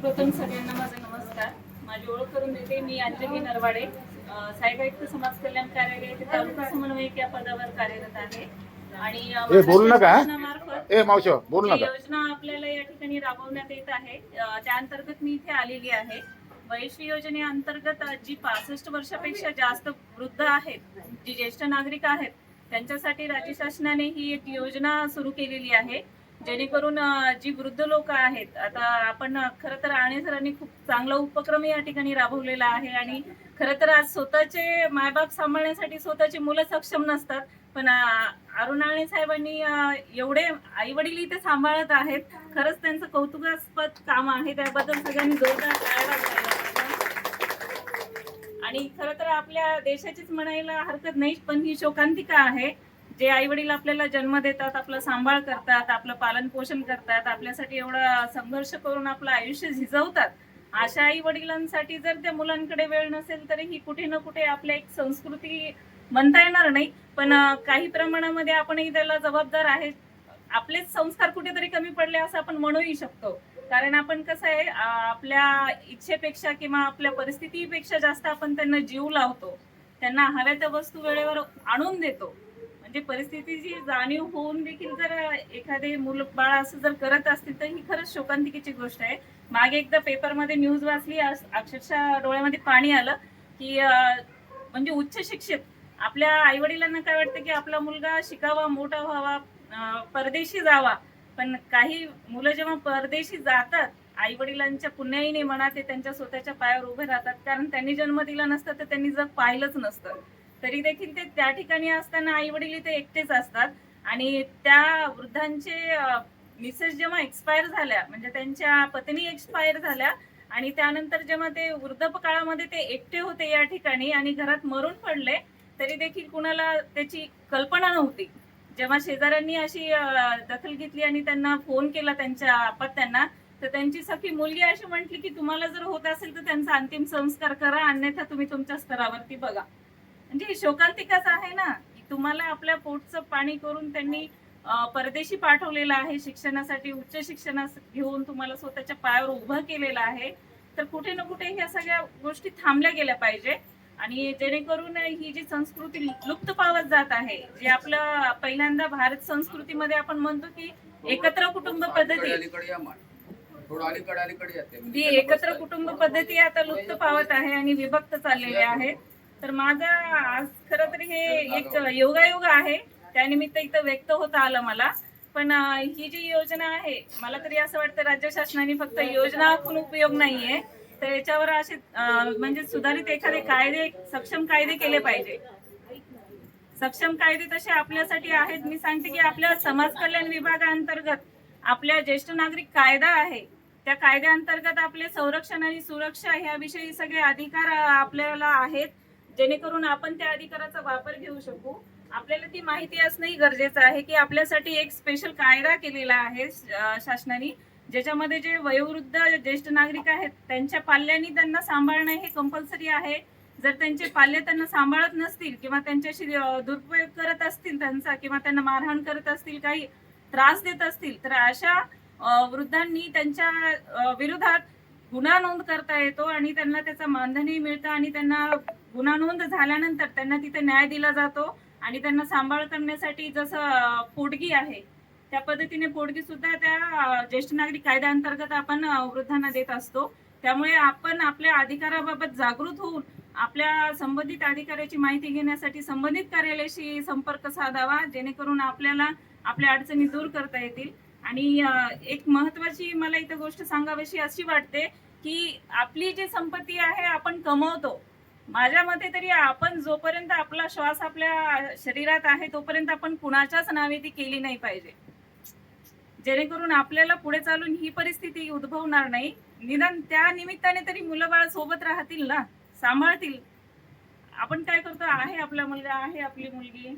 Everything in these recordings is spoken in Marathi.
प्रथम सगळ्यांना माझा नमस्कार. माझी ओळख करून देते मी अंजली नरवाडे. आयुक्त समाज कल्याण कार्यालय ते तालुका समन्वयक या पदावर कार्यरत आहे. आणि बोलू नका. ए मावशी बोल नका. योजना आपल्याला या ठिकाणी राबवण्यात येत आहे त्या अंतर्गत मी इथे आलेली आहे. वैश्य योजनेअंतर्गत जी पासष्ट वर्षापेक्षा जास्त वृद्ध आहेत जी ज्येष्ठ नागरिक आहेत त्यांच्यासाठी राज्य शासनाने ही एक योजना सुरू केलेली आहे. जेणेकरून जी वृद्ध लोक आहेत आता आपण खरं तर आणे सरांनी खूप चांगला उपक्रम या ठिकाणी राबवलेला आहे आणि खरं तर आज स्वतःचे मायबाप सांभाळण्यासाठी स्वतःची मुलं सक्षम नसतात. पण अरुण आणे साहेबांनी एवढे आई वडील इथे सांभाळत आहेत. खरंच त्यांचं कौतुकास्पद काम आहे. त्याबद्दल सगळ्यांनी जोरदार आणि खरं तर आपल्या देशाचीच म्हणायला हरकत नाही पण ही शोकांतिका आहे. जे आई वडील आपल्याला जन्म देतात आपला सांभाळ करतात आपलं पालन पोषण करतात आपल्यासाठी एवढा संघर्ष करून आपलं आयुष्य झिजवतात अशा आई वडिलांसाठी जर त्या मुलांकडे वेळ नसेल तरी ही कुठे ना कुठे आपल्या एक संस्कृती म्हणता येणार नाही. पण काही प्रमाणामध्ये आपणही त्याला जबाबदार आहे आपलेच संस्कार कुठेतरी कमी पडले असं आपण म्हणूही शकतो. कारण आपण कसं आहे आपल्या इच्छेपेक्षा किंवा आपल्या परिस्थितीपेक्षा जास्त आपण त्यांना जीव लावतो. त्यांना हव्या त्या वस्तू वेळेवर आणून देतो. म्हणजे परिस्थितीची जाणीव होऊन देखील जर एखादे मुलं बाळ असं जर करत असतील तर ही खरंच शोकांतिकेची गोष्ट आहे. मागे एकदा पेपरमध्ये न्यूज वाचली अक्षरशः डोळ्यामध्ये पाणी आलं की म्हणजे उच्च शिक्षित आपल्या आई वडिलांना काय वाटतं की आपला मुलगा शिकावा मोठा व्हावा परदेशी जावा. पण काही मुलं जेव्हा परदेशी जातात आई वडिलांच्या पुण्याईने म्हणा ते त्यांच्या स्वतःच्या पायावर उभे राहतात. कारण त्यांनी जन्म दिला नसता तर त्यांनी जग पाहिलंच नसतं. तरी देखील ते त्या ठिकाणी असताना आई वडील इथे एकटेच असतात. आणि त्या वृद्धांचे मिसेस जेव्हा एक्सपायर झाल्या म्हणजे त्यांच्या पत्नी एक्सपायर झाल्या आणि त्यानंतर जेव्हा ते वृद्धपकाळामध्ये ते एकटे होते या ठिकाणी आणि घरात मरून पडले तरी देखील कुणाला त्याची कल्पना नव्हती. जेव्हा शेजाऱ्यांनी अशी दखल घेतली आणि त्यांना फोन केला त्यांच्या अपत्यांना तर त्यांची सखी मुलगी अशी म्हटली की तुम्हाला जर होत असेल तर त्यांचा अंतिम संस्कार करा अन्यथा तुम्ही तुमच्या स्तरावरती बघा. म्हणजे शोकांतिकाच आहे ना की तुम्हाला आपल्या पोटचं पाणी करून त्यांनी परदेशी पाठवलेलं आहे शिक्षणासाठी उच्च शिक्षण घेऊन तुम्हाला स्वतःच्या पायावर उभं केलेलं आहे तर कुठे ना कुठे ह्या सगळ्या गोष्टी थांबल्या गेल्या पाहिजे. आणि जेणेकरून ही जी संस्कृती लुप्त पावत जात आहे जे आपलं पहिल्यांदा भारत संस्कृतीमध्ये आपण म्हणतो की एकत्र कुटुंब पद्धती. एकत्र कुटुंब पद्धती आता लुप्त पावत आहे आणि विभक्त चाललेले आहेत तर माझा आज खर तर हे एक योगायोग आहे. त्यानिमित्त इथं व्यक्त होता आलं मला. पण ही जी योजना आहे मला तरी असं वाटतं राज्य शासनाने फक्त योजना आखून उपयोग नाहीये. तर याच्यावर असे म्हणजे सुधारित एखादे कायदे सक्षम कायदे केले पाहिजे. सक्षम कायदे तसे आपल्यासाठी आहेत. मी सांगते की आपल्या समाज कल्याण विभागाअंतर्गत आपल्या ज्येष्ठ नागरिक कायदा आहे. त्या कायद्याअंतर्गत आपले संरक्षण आणि सुरक्षा ह्याविषयी सगळे अधिकार आपल्याला आहेत. जेणेकरून आपण त्या अधिकाराचा वापर घेऊ शकू. आपल्याला ती माहिती असणंही गरजेचं आहे की आपल्यासाठी एक स्पेशल कायदा केलेला आहे शासनाने ज्याच्यामध्ये जे वयोवृद्ध ज्येष्ठ नागरिक आहेत त्यांच्या पाल्याने त्यांना सांभाळणं हे कंपल्सरी आहे. जर त्यांचे पाल्य त्यांना सांभाळत नसतील किंवा त्यांच्याशी दुरुपयोग करत असतील त्यांचा किंवा त्यांना मारहाण करत असतील काही त्रास देत असतील तर अशा वृद्धांनी त्यांच्या विरोधात गुन्हा नोंद करता येतो आणि त्यांना त्याचा मानधनही मिळतं आणि त्यांना गुन्हा नोंद झाल्यानंतर त्यांना तिथे न्याय दिला जातो आणि त्यांना सांभाळ करण्यासाठी जसं पोटगी आहे त्या पद्धतीने पोटगी सुद्धा त्या ज्येष्ठ नागरिक कायद्याअंतर्गत आपण वृद्धांना देत असतो. त्यामुळे आपण आपल्या अधिकाराबाबत जागृत होऊन आपल्या संबंधित अधिकाऱ्याची माहिती घेण्यासाठी संबंधित कार्यालयाशी संपर्क साधावा जेणेकरून आपल्याला आपल्या अडचणी दूर करता येतील. आणि एक महत्वाची मला इथं गोष्ट सांगावीशी अशी वाटते की आपली जी संपत्ती आहे आपण कमवतो. माझ्या मते तरी आपण जोपर्यंत आपला श्वास आपल्या शरीरात आहे तोपर्यंत आपण कुणाच्याच नावे ती केली नाही पाहिजे. जेणेकरून आपल्याला पुढे चालून ही परिस्थिती उद्भवणार नाही. निदान त्या निमित्ताने तरी मुलं बाळ सोबत राहतील ना सांभाळतील. आपण काय करतो आहे आपला मुलगा आहे आपली मुलगी.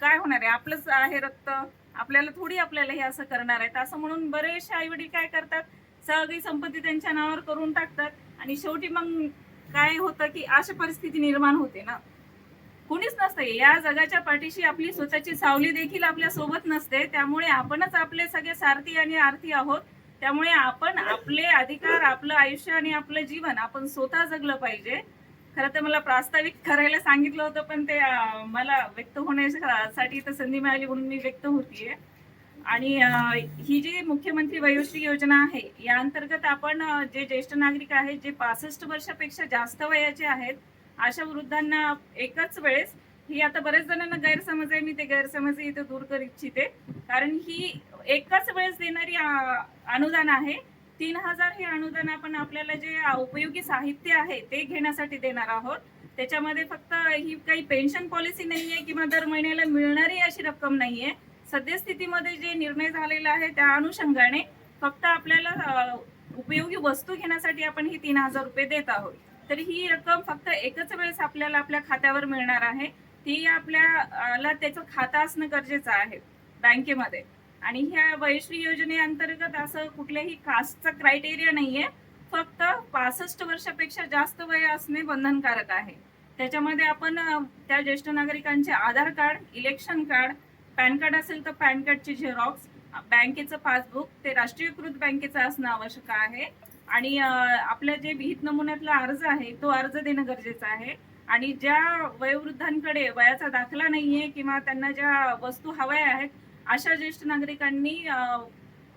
काय होणार आहे? आपलंच आहे रक्त. आपल्याला थोडी आपल्याला हे असं करणार आहेत. असं म्हणून बरेचसे आई वडील काय करतात? सगळी संपत्ती त्यांच्या नावावर करून टाकतात आणि शेवटी मग काय होतं की अशा परिस्थिती निर्माण होते ना. कुणीच नसते. या जगाच्या पाठीशी आपली स्वतःची सावली देखील आपल्यासोबत नसते. त्यामुळे आपणच आपले सगळे सारथी आणि आरती आहोत. त्यामुळे आपण आपले अधिकार आपलं आयुष्य आणि आपलं जीवन आपण स्वतः जगलं पाहिजे. खरं तर मला प्रास्ताविक करायला सांगितलं होतं पण ते मला व्यक्त होण्यासाठी तर संधी मिळाली म्हणून मी व्यक्त होतीये. आणि ही जी मुख्यमंत्री वयोश्री योजना आहे या अंतर्गत आपण जे ज्येष्ठ नागरिक आहेत जे पासष्ट वर्षापेक्षा जास्त वयाचे आहेत अशा वृद्धांना एकच वेळेस ही आता बऱ्याच जणांना गैरसमज आहे मी ते गैरसमज इथे दूर करू इच्छिते. कारण ही एकाच वेळेस देणारी अनुदान आहे तीन हजार हे अनुदान आपण आपल्याला जे उपयोगी साहित्य आहे ते घेण्यासाठी देणार आहोत. त्याच्यामध्ये फक्त ही काही पेन्शन पॉलिसी नाहीये किंवा दर महिन्याला मिळणारी अशी रक्कम नाहीये. सद्यस्थितीमध्ये जे निर्णय झालेला आहे त्या अनुषंगाने फक्त आपल्याला उपयोगी वस्तू घेण्यासाठी आपण ही तीन हजार रुपये देत आहोत. तर ही रक्कम फक्त एकच वेळेस आपल्याला आपल्या खात्यावर मिळणार आहे. ती आपल्याला त्याचं खातं असणं गरजेचं आहे बँकेमध्ये. आणि ह्या वयश्री योजनेअंतर्गत असं कुठल्याही कास्टचा क्रायटेरिया नाहीये. फक्त पासष्ट वर्षापेक्षा जास्त वय असणे बंधनकारक आहे. त्याच्यामध्ये आपण त्या ज्येष्ठ नागरिकांचे Aadhaar card election card PAN card असेल तर पॅन कार्डची झेरॉक्स बँकेचं पासबुक ते राष्ट्रीयकृत बँकेचं असणं आवश्यक आहे. आणि आपल्या जे विहित नमुन्यातला अर्ज आहे तो अर्ज देणं गरजेचं आहे. आणि ज्या वयोवृद्धांकडे वयाचा दाखला नाहीये किंवा त्यांना ज्या वस्तू हव्या आहेत अशा ज्येष्ठ नागरिकांनी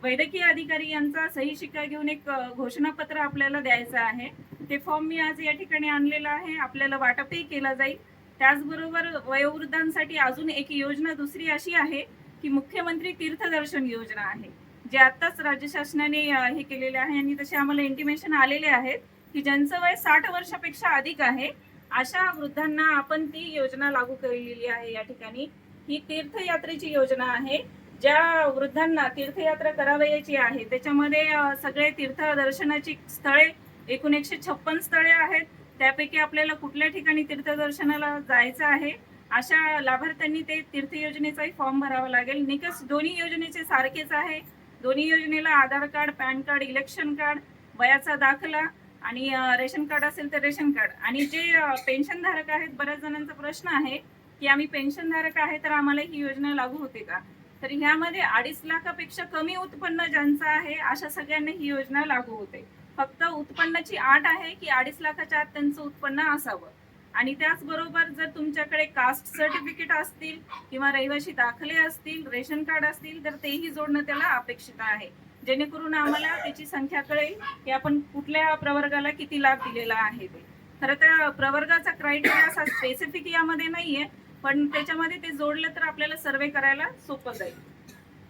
वैद्यकीय अधिकारी यांचा सही शिक्का घेऊन एक घोषणापत्र आपल्याला द्यायचं आहे. ते फॉर्म मी आज या ठिकाणी आणलेलं आहे. आपल्याला वाटपही केलं जाईल. त्याचबरोबर वयोवृद्धांसाठी अजून एक योजना दुसरी अशी आहे की मुख्यमंत्री तीर्थदर्शन योजना आहे जे आताच राज्य शासनाने हे केलेले आहे आणि तसे आम्हाला इंटिमेशन आलेले आहेत की ज्यांचं वय साठ वर्षापेक्षा अधिक आहे अशा वृद्धांना आपण ती योजना लागू केलेली आहे या ठिकाणी. ही तीर्थयात्रेची योजना आहे. ज्या वृद्धांना तीर्थयात्रा करावयाची आहे त्याच्यामध्ये सगळे तीर्थ दर्शनाची स्थळे एकूण एकशे छप्पन स्थळे आहेत. त्यापैकी आपल्याला कुठल्या ठिकाणी तीर्थदर्शनाला जायचं आहे अशा लाभार्थ्यांनी ते तीर्थ योजनेचाही फॉर्म भरावा लागेल. निकष दोन्ही योजनेचे सारखेच आहे. दोन्ही योजनेला Aadhaar card PAN card election card वयाचा दाखला आणि रेशन कार्ड असेल तर रेशन कार्ड. आणि जे पेन्शनधारक आहेत बऱ्याच जणांचा प्रश्न आहे की आम्ही पेन्शन धारक आहे तर आम्हाला ही योजना लागू होते का? तर ह्यामध्ये अडीच लाखापेक्षा कमी उत्पन्न ज्यांचं आहे अशा सगळ्यांना ही योजना लागू होते. फक्त उत्पन्नाची आट आहे की अडीच लाखाच्या आत त्यांचं उत्पन्न असावं. आणि त्याचबरोबर जर तुमच्याकडे कास्ट सर्टिफिकेट असतील किंवा रहिवाशी दाखले असतील रेशन कार्ड असतील तर तेही जोडणं त्याला अपेक्षित आहे. जेणेकरून आम्हाला त्याची संख्या कळेल की आपण कुठल्या प्रवर्गाला किती लाभ दिलेला आहे ते. खरं तर प्रवर्गाचा क्रायटेरिया असा स्पेसिफिक यामध्ये नाहीये पण त्याच्यामध्ये ते जोडलं तर आपल्याला सर्वे करायला सोपं जाईल.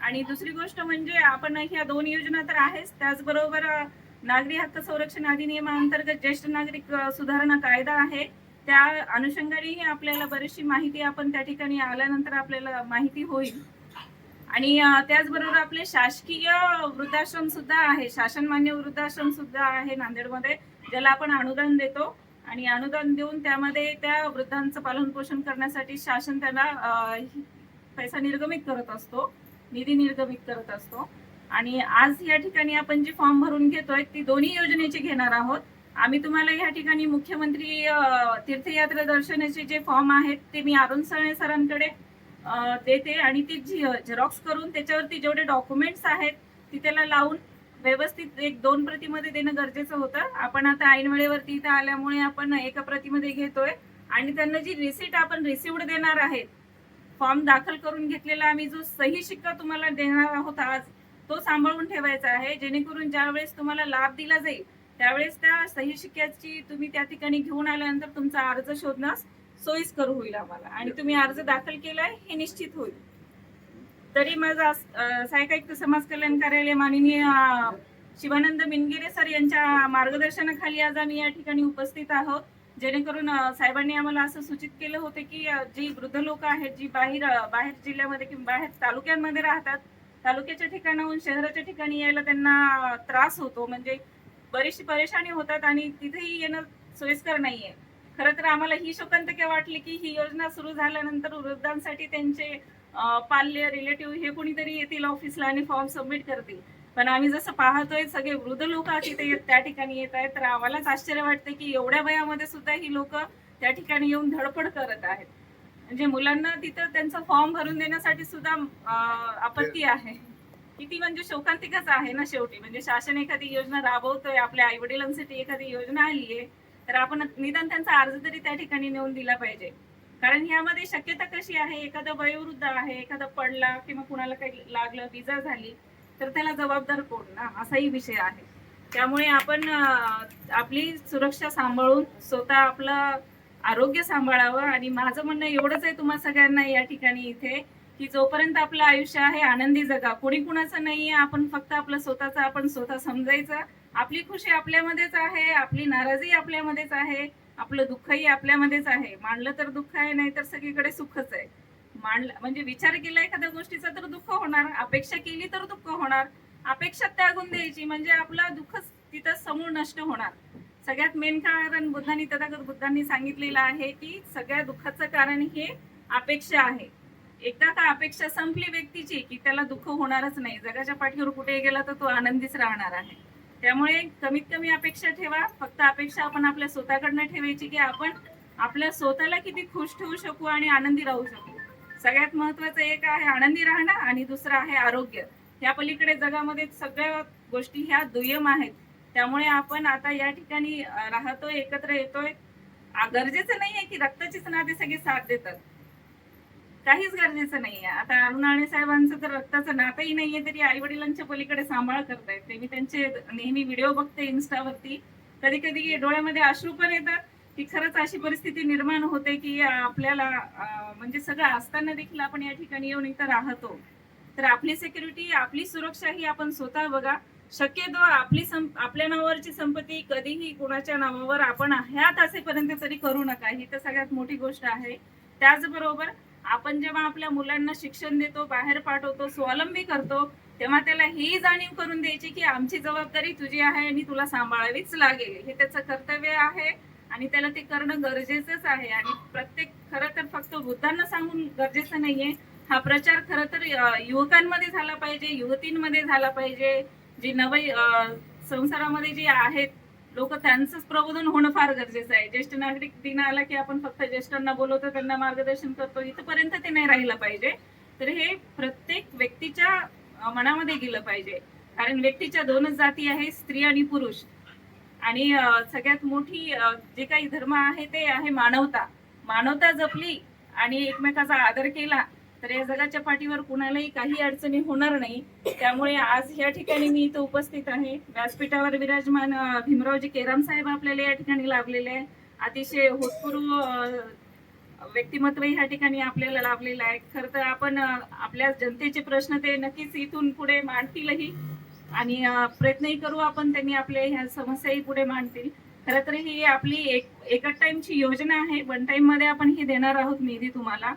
आणि दुसरी गोष्ट म्हणजे आपण ह्या दोन योजना तर आहेच त्याचबरोबर नागरी हक्क संरक्षण अधिनियमाअंतर्गत ज्येष्ठ नागरिक सुधारणा कायदा आहे. त्या अनुषंगानेही आपल्याला बरीचशी माहिती आपण त्या ठिकाणी आल्यानंतर आपल्याला माहिती होईल. आणि त्याचबरोबर आपले शासकीय वृद्धाश्रम सुद्धा आहे शासनमान्य वृद्धाश्रम सुद्धा आहे नांदेडमध्ये ज्याला आपण अनुदान देतो. आणि अनुदान देऊन त्यामध्ये त्या वृद्धांचं पालन पोषण करण्यासाठी शासन त्यांना पैसा निर्गमित करत असतो निधी निर्गमित करत असतो. आणि आज या ठिकाणी आपण जी फॉर्म भरून घेतोय ती दोन्ही योजनेची घेणार आहोत. आम्ही तुम्हाला या ठिकाणी मुख्यमंत्री तीर्थयात्रा दर्शनाचे जे फॉर्म आहेत ते मी अरुण सळे सरांकडे देते. आणि ते झेरॉक्स करून त्याच्यावरती जेवढे डॉक्युमेंट्स आहेत ती त्याला लावून व्यवस्थित एक दोन प्रतीमध्ये देणं गरजेचं होतं. आपण आता ऐन वेळेवरती इथं आल्यामुळे आपण एका प्रतीमध्ये घेतोय. आणि त्यांना जी रिसिट आपण रिसिव्ड देणार आहे फॉर्म दाखल करून घेतलेला आम्ही जो सही शिक्का तुम्हाला देणार आहोत आज तो सांभाळून ठेवायचा आहे. जेणेकरून ज्यावेळेस तुम्हाला लाभ दिला जाईल त्यावेळेस त्या सही शिक्क्याची तुम्ही त्या ठिकाणी घेऊन आल्यानंतर तुमचा अर्ज शोधण्यास सोयीस्कर होईल आम्हाला. आणि तुम्ही अर्ज दाखल केलाय हे निश्चित होईल. तरी माझा अं, समाज कल्याण कार्यालय माननीय शिवानंद मिनगिरे सर यांच्या मार्गदर्शनाखाली आज आम्ही या ठिकाणी उपस्थित आहोत. जेणेकरून साहेबांनी आम्हाला असं सूचित केलं होतं की जी वृद्ध लोक आहेत जी बाहेर बाहेर जिल्ह्यामध्ये किंवा बाहेर तालुक्यांमध्ये राहतात तालुक्याच्या ठिकाणाहून शहराच्या ठिकाणी यायला त्यांना त्रास होतो. म्हणजे बरीचशी परेशानी होतात आणि तिथेही येणं सोयीस्कर नाहीये. खरं तर आम्हाला ही शोकांतिका वाटली की ही योजना सुरू झाल्यानंतर वृद्धांसाठी त्यांचे पाल्य रिलेटिव्ह हे कोणीतरी येतील ऑफिसला आणि फॉर्म सबमिट करतील. पण आम्ही जसं पाहतोय सगळे वृद्ध लोक तिथे येत- त्या ठिकाणी येत आहेत. तर आम्हालाच आश्चर्य वाटते की एवढ्या वयामध्ये सुद्धा ही लोक त्या ठिकाणी येऊन धडपड करत आहेत. म्हणजे मुलांना तिथं त्यांचा फॉर्म भरून देण्यासाठी सुद्धा आपत्ती आहे. किती म्हणजे शोकांतिकच आहे ना शेवटी. म्हणजे शासन एखादी योजना राबवतोय आपल्या आई वडिलांसाठी एखादी योजना आली आहे तर आपण निदान त्यांचा अर्ज तरी त्या ठिकाणी नेऊन दिला पाहिजे. कारण ह्यामध्ये शक्यता कशी आहे? एखादा वयोवृद्ध आहे एखादा पडला किंवा कुणाला काही लागलं विजा झाली तर त्याला जबाबदार कोण ना? असाही विषय आहे. त्यामुळे आपण आपली सुरक्षा सांभाळून स्वतः आपलं आरोग्य सांभाळावं आणि माझं म्हणणं एवढंच आहे तुम्हा सगळ्यांना या ठिकाणी इथे की जोपर्यंत आपलं आयुष्य आहे आनंदी जगा. कोणी कुणाचं नाहीये आपण फक्त आपलं स्वतःचं आपण स्वतः समजायचं. आपली खुशी आपल्यामध्येच आहे आपली नाराजी आपल्यामध्येच आहे. आपलं दुःखही आपल्यामध्येच आहे. मांडलं तर दुःख आहे नाही तर सगळीकडे सुखच आहे. मांडलं म्हणजे विचार केला एखाद्या गोष्टीचा तर दुःख होणार अपेक्षा केली तर दुःख होणार. अपेक्षा त्यागून द्यायची म्हणजे आपला दुःखच तिथं समूळ नष्ट होणार. सगळ्यात मेन कारण बुद्धांनी तथागत बुद्धांनी सांगितलेलं आहे की सगळ्या दुःखाचं कारण हे अपेक्षा आहे. एकदा का अपेक्षा संपली व्यक्तीची की त्याला दुःख होणारच नाही. जगाच्या पाठीवर कुठे गेला तर तो आनंदीच राहणार आहे. त्यामुळे कमीत कमी अपेक्षा ठेवा. फक्त अपेक्षा आपण आपल्या स्वतःकडनं ठेवायची की आपण आपल्या स्वतःला किती खुश ठेवू शकू आणि आनंदी राहू शकू. सगळ्यात महत्वाचं एक आहे आनंदी राहणं आणि दुसरं आहे आरोग्य. या पलीकडे जगामध्ये सगळ्या गोष्टी ह्या दुय्यम आहेत. त्यामुळे आपण आता या ठिकाणी राहतोय एकत्र येतोय. गरजेचं गरजेचं नाहीये की रक्ताचीच नाते सगळे साथ देतात. काहीच गरजेचं नाहीये. आता अरुणाणे साहेबांचं तर रक्ताचं नातंही नाहीये तरी आई वडिलांच्या पलीकडे सांभाळ करतायत. ते मी त्यांचे नेहमी व्हिडिओ बघते इन्स्टावरती कधी कधी डोळ्यामध्ये अश्रू पण येतात की खरंच अशी परिस्थिती निर्माण होते की आपल्याला म्हणजे सगळं असताना देखील आपण या ठिकाणी येऊन इथं राहतो. तर आपली सिक्युरिटी आपली सुरक्षा ही आपण स्वतः बघा. शक्यतो आपली सं- आपल्या नावावरची संपत्ती कधीही कुणाच्या नावावर आपण ह्यात असेपर्यंत तरी करू नका. ही तर सगळ्यात मोठी गोष्ट आहे. त्याचबरोबर आपण जेव्हा आपल्या मुलांना शिक्षण देतो बाहेर पाठवतो स्वावलंबी करतो तेव्हा त्याला ही जाणीव करून द्यायची की आमची जबाबदारी तुझी आहे आणि तुला सांभाळावीच लागेल. हे त्याचं कर्तव्य आहे आणि त्याला ते करणं गरजेचंच आहे. आणि प्रत्येक खरं तर फक्त वृद्धांना सांगून गरजेचं नाहीये. हा प्रचार खरं तर युवकांमध्ये झाला पाहिजे युवतींमध्ये झाला पाहिजे. जी नवी संसारामध्ये जी आहेत लोक त्यांचंच प्रबोधन होणं फार गरजेचं आहे. ज्येष्ठ नागरिक दिन आला की आपण फक्त ज्येष्ठांना बोलवतो त्यांना मार्गदर्शन करतो. इथपर्यंत ते नाही राहिलं पाहिजे. तर हे प्रत्येक व्यक्तीच्या मनामध्ये गेलं पाहिजे. कारण व्यक्तीच्या दोनच जाती आहे स्त्री आणि पुरुष. आणि सगळ्यात मोठी जे काही धर्म आहे ते आहे मानवता. मानवता जपली आणि एकमेकाचा आदर केला तर या जगाच्या पाठीवर कुणालाही काही अडचणी होणार नाही. त्यामुळे आज या ठिकाणी मी इथं उपस्थित आहे. व्यासपीठावर विराजमान भीमरावजी केराम साहेब आपल्याला या ठिकाणी लाभलेले आहे अतिशय होतपूर्व व्यक्तिमत्व ह्या ठिकाणी आपल्याला लाभलेलं आहे. खरं तर आपण आपल्या जनतेचे प्रश्न ते नक्कीच इथून पुढे मांडतीलही. आणि प्रयत्नही करू आपण त्यांनी आपल्या ह्या समस्याही पुढे मांडतील. खरं तर ही आपली एक एकच टाइमची योजना आहे. वन टाइममध्ये आपण ही देणार आहोत निधी तुम्हाला.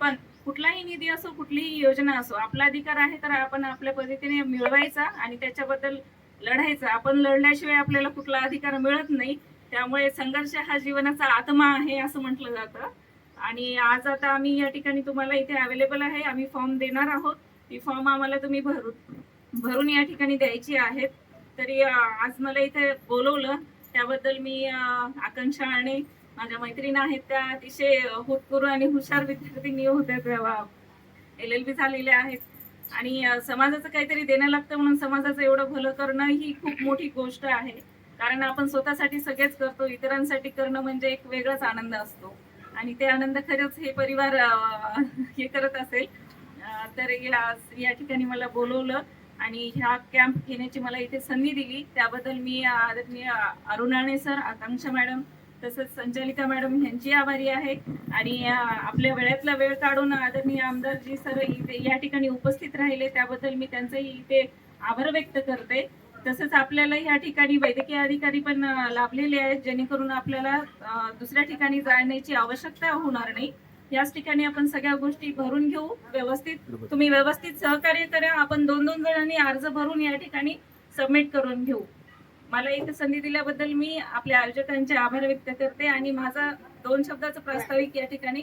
पण कुठलाही निधी असो कुठलीही योजना असो आपला अधिकार आहे तर आपण आपल्या पद्धतीने मिळवायचा आणि त्याच्याबद्दल लढायचं. आपण लढल्याशिवाय आपल्याला कुठला अधिकार मिळत नाही. त्यामुळे संघर्ष हा जीवनाचा आत्मा आहे असं म्हटलं जातं. आणि आज आता आम्ही या ठिकाणी तुम्हाला इथे अवेलेबल आहे. आम्ही फॉर्म देणार आहोत. ती फॉर्म आम्हाला तुम्ही भरून भरून या ठिकाणी द्यायची आहेत. तरी आज मला इथे बोलवलं. त्याबद्दल मी आकांक्षा आणि माझ्या मैत्रिणी आहेत त्या अतिशय होतकरू आणि हुशार विद्यार्थिनी होत्या तेव्हा एल एल बी झालेल्या आहेत. आणि समाजाचं काहीतरी देणं लागतं म्हणून समाजाचं एवढं भलं करणं ही खूप मोठी गोष्ट आहे. कारण आपण स्वतःसाठी सगळेच करतो इतरांसाठी करणं म्हणजे एक वेगळाच आनंद असतो. आणि ते आनंद खरंच हे परिवार हे करत असेल. तर या या ठिकाणी मला बोलवलं आणि ह्या कॅम्प घेण्याची मला इथे संधी दिली. त्याबद्दल मी आदरणीय अरुणाणे सर आकांक्षा मॅडम तसंच संचालिका मॅडम यांची आभारी आहे. आणि आपल्या वेळातला वेळ काढून आदरणीय आमदारजी सर इथे या ठिकाणी उपस्थित राहिले. त्याबद्दल मी त्यांचंही इथे आभार व्यक्त करते. तसंच आपल्याला या ठिकाणी वैद्यकीय अधिकारी पण लाभलेले आहेत जेणेकरून आपल्याला दुसऱ्या ठिकाणी जाण्याची आवश्यकता होणार नाही. याच ठिकाणी आपण सगळ्या गोष्टी भरून घेऊ. व्यवस्थित तुम्ही व्यवस्थित सहकार्य करा. आपण दोन दोन जणांनी अर्ज भरून या ठिकाणी सबमिट करून घेऊ. मला इथे संधी दिल्याबद्दल मी आपल्या आयोजकांचे आभार व्यक्त करते आणि माझा दोन शब्दाचा प्रास्ताविक या ठिकाणी